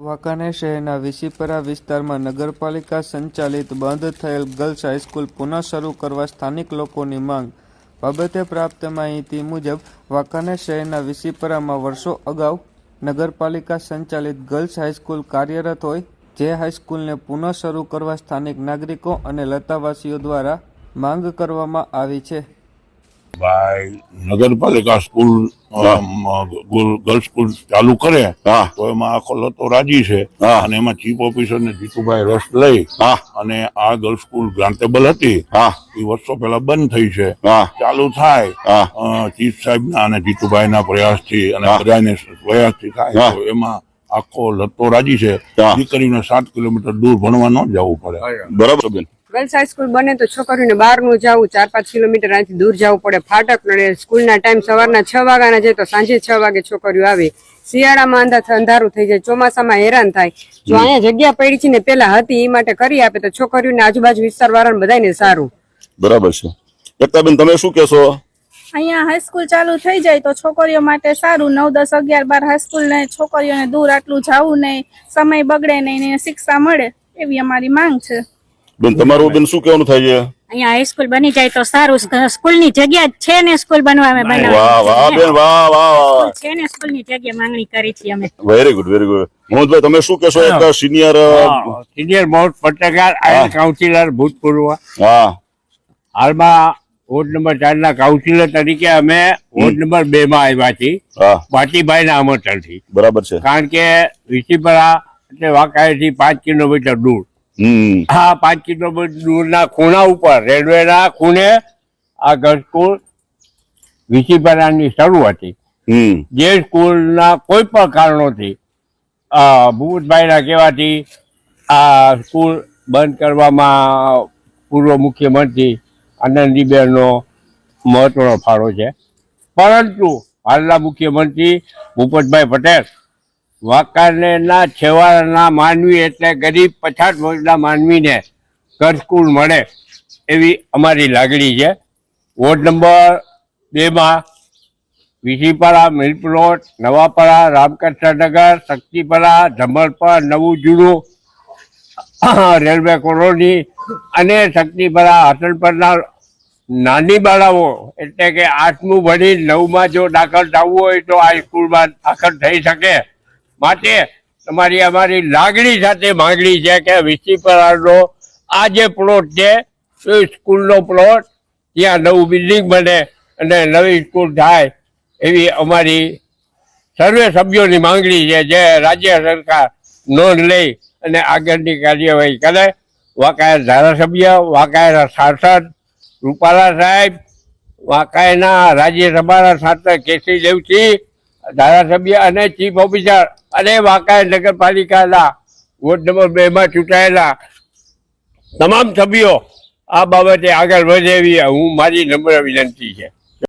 વાંકાનેર શહેરના વિસીપરા વિસ્તારમાં નગરપાલિકા સંચાલિત બંધ થયેલ ગર્લ્સ હાઈસ્કૂલ પુનઃ શરૂ કરવા સ્થાનિક લોકોની માંગ. બાબતે પ્રાપ્ત માહિતી મુજબ, વાંકાનેર શહેરના વિસીપરામાં વર્ષો અગાઉ નગરપાલિકા સંચાલિત ગર્લ્સ હાઈસ્કૂલ કાર્યરત હોય, જે હાઈસ્કૂલને પુનઃ શરૂ કરવા સ્થાનિક નાગરિકો અને લતાવાસીઓ દ્વારા માંગ કરવામાં આવી છે. ભાઈ નગરપાલિકા સ્કૂલ ગર્લ્સ સ્કૂલ ચાલુ કરે હા. તો એમાં આખો લતો રાજી છે. હા. અને એમાં ચીફ ઓફિસર ને જીતુભાઈ રસ લઈ હા. અને આ ગર્લ્સ સ્કૂલ ગ્રાન્ટેબલ હતી. હા. એ વર્ષો પહેલા બંધ થઈ છે. હા. ચાલુ થાય. હા. ચીફ સાહેબ ના અને જીતુભાઈ ના પ્રયાસથી અને બધાને પ્રયાસથી થાય હા. એમાં આખો લતો રાજી છે. દીકરીને સાત કિલોમીટર દૂર ભણવા ન જવું પડે. બરાબર બેન. ગર્લ્સ હાઈસ્કૂલ બને તો છોકરીઓને બહારનું જવું ચાર પાંચ કિલોમીટર અહીંથી દૂર જવું પડે. ફાટક નડે સ્કૂલના ટાઈમ સવારના છ વાગ્યાના જાય તો સાંજે છ વાગે છોકરીઓ આવે. શિયાળામાં અંદા અંધારું થઈ જાય ચોમાસામાં હેરાન થાય. જો અહીંયા જગ્યા પડી છે ને પેલા હતી એ માટે કરી આપે તો છોકરીઓને આજુબાજુ વિસ્તાર વાળાને બધાને સારું. બરાબર છે. એકતાબેન તમે શું કહેશો? અહીંયા હાઈસ્કૂલ ચાલુ થઈ જાય તો છોકરીઓ માટે સારું. નવ દસ અગિયાર બાર હાઈસ્કૂલ ને છોકરીઓને દૂર આટલું જવું નહીં સમય બગડે નહીં ને શિક્ષા મળે એવી અમારી માંગ છે. બેન તમારું બેન શું કહેવાનું થાય છે? અહીંયા હાઈસ્કૂલ બની જાય તો સારું. સ્કૂલની જગ્યા છે ને સ્કૂલ બનવા અમે વાહ વાહ બેન વાહ વાહ છે ને સ્કૂલની જગ્યા માંગણી કરી છે અમે. Very good very good Mohanbhai તમે શું કહેશો એક સિનિયર સિનિયર મોસ્ટ પત્રકાર આયર કાઉન્સિલર ભૂતપૂર્વ. હા. હાલમાં વોર્ડ નંબર ચાર ના કાઉન્સિલર તરીકે અમે વોર્ડ નંબર બે માં આવ્યા છીએ. પાટીભાઈ ના આમંત્રણથી બરાબર છે. કારણ કે વિસીપરા એટલે વાંકાનેરથી પાંચ કિલોમીટર દૂર. આ પાંચ કિલોમીટર દૂરના ખૂણા ઉપર રેલવેના ખૂણે આ સ્કૂલ વિસીપરાની શરૂ હતી જે સ્કૂલના કોઈ પણ કારણોથી આ ભૂપતભાઈના કહેવાથી આ સ્કૂલ બંધ કરવામાં પૂર્વ મુખ્યમંત્રી આનંદીબેનનો મહત્વનો ફાળો છે. પરંતુ હાલના મુખ્યમંત્રી ભૂપતભાઈ પટેલ વાંકાનેરના છેવાડાના માનવી એટલે ગરીબ પછાત વર્ગના માનવીને ઘર સ્કૂલ મળે એવી અમારી લાગણી છે. વોર્ડ નંબર બેમાં વિસીપરા મિલપ્લોટ નવાપાડા રામકૃષ્ણનગર, શક્તિપરા, ધમલપર નવું જૂનું રેલવે કોલોની અને શક્તિપરા હસનપરના નાની બાળાઓ એટલે કે આઠમું ભણી નવમાં જો દાખલ થવું હોય તો આ સ્કૂલમાં દાખલ થઈ શકે. માટે તમારી અમારી લાગણી સાથે માંગણી છે કે વિસીપરાનો આ જે પ્લોટ છે એ સ્કૂલનો પ્લોટ ત્યાં નવું બિલ્ડિંગ બને અને નવી સ્કૂલ થાય એવી અમારી સર્વે સભ્યોની માંગણી છે જે રાજ્ય સરકાર નોંધ લઈ અને આગળની કાર્યવાહી કરે. વાંકાયા ધારાસભ્ય વાંકાયાના સાંસદ રૂપાલા સાહેબ વાંકાયાના રાજ્યસભાના સાંસદ કેસરી દેવસિંહ ધારાસભ્ય અને ચીફ ઓફિસર અને વાંકાય નગરપાલિકાના વોર્ડ નંબર બે માં ચૂંટાયેલા તમામ સભ્યો આ બાબતે આગળ વધે એવી હું મારી નમ્ર વિનંતી છે.